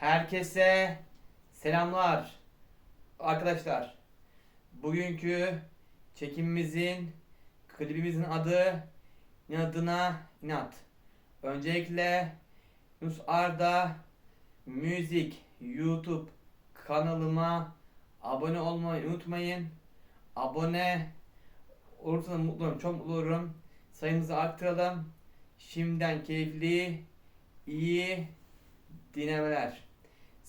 Herkese selamlar. Arkadaşlar, bugünkü çekimimizin, klibimizin adı İnadına İnat. Öncelikle Yunus Arda Müzik YouTube kanalıma abone olmayı unutmayın. Abone olursanız mutlu olurum, çok mutlu olurum. Sayımızı arttıralım. Şimdiden keyifli, iyi dinlemeler.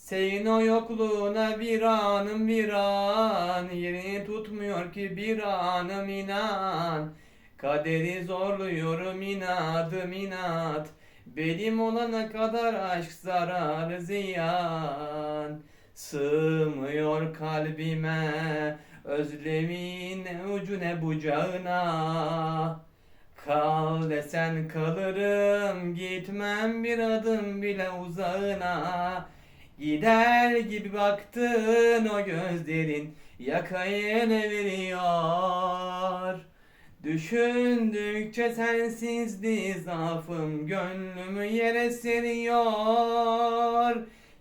Senin o yokluğuna bir anım bir an. Yerini tutmuyor ki bir anım inan. Kaderi zorluyorum inadım inat. Benim olana kadar aşk zarar ziyan. Sığmıyor kalbime Özlemin ucu ne bucağına. Kal desen kalırım Gitmem bir adım bile uzağına Gider gibi baktın o gözlerin Yakayı ele veriyor. Düşündükçe sensizliği zaafım Gönlümü yere seriyor.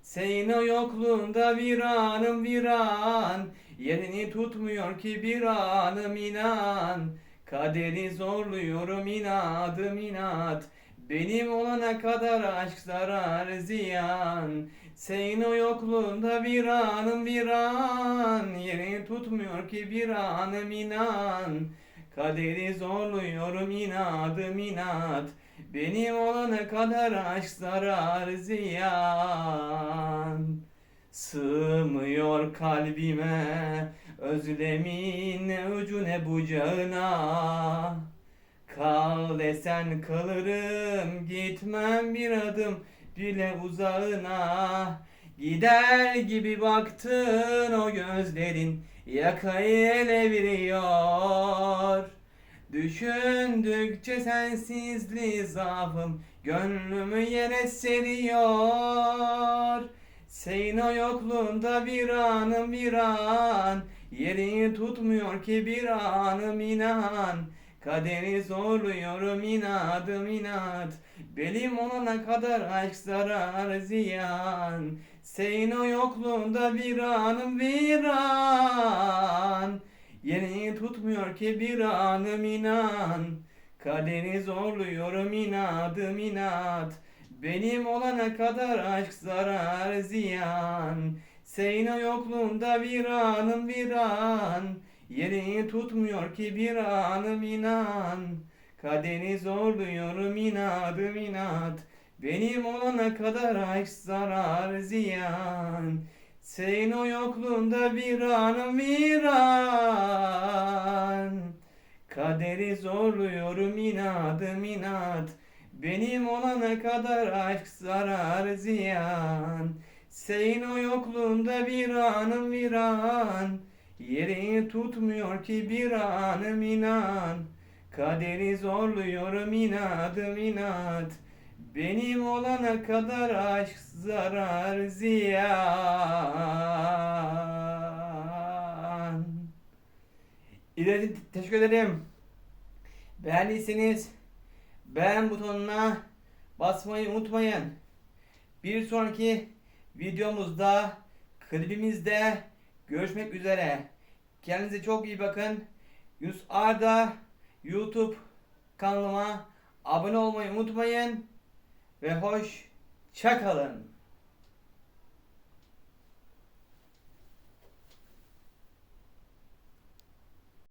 Senin o yokluğunda bir anım bir an Yerini tutmuyor ki bir anım inan. Kaderi zorluyorum inadım inat Benim olana kadar aşk zarar ziyan Senin o yokluğunda bir anım bir an Yerini tutmuyor ki bir anım inan. Kaderi zorluyorum inadım inat Benim olana kadar aşk zarar ziyan Sığmıyor kalbime Özlemin ucu ne bucağına Kal desen kalırım Gitmem bir adım bile uzağına. Gider gibi baktın o gözlerin Yakayı ele veriyor Düşündükçe sensizliği zaafım Gönlümü yere seriyor. Senin o yokluğunda bir anım bir an Yerini tutmuyor ki bir anım inan Kaderi zorluyorum inadım inat. Benim olana kadar aşk zarar ziyan. Senin o yokluğunda bir anım bir an. Yerini tutmuyor ki bir anım inan. Kaderi zorluyorum inadım inat. Benim olana kadar aşk zarar ziyan. Senin o yokluğunda bir anım bir an Yerini tutmuyor ki bir anım inan. Kaderi zorluyorum inadım inat. Benim olana kadar aşk zarar ziyan. Senin o yokluğunda bir anım bir an Kaderi zorluyorum inadım inat. Benim olana kadar aşk zarar ziyan. Senin o yokluğunda bir anım bir an Yerini tutmuyor ki bir anım inan Kaderi zorluyorum inadım inat Benim olana kadar aşk zarar ziyan İleri teşekkür ederim. Beğendiyseniz beğen butonuna basmayı unutmayın. Bir sonraki videomuzda, klibimizde görüşmek üzere. Kendinize çok iyi bakın. Yunus Arda YouTube kanalıma abone olmayı unutmayın. Ve hoş çakalın.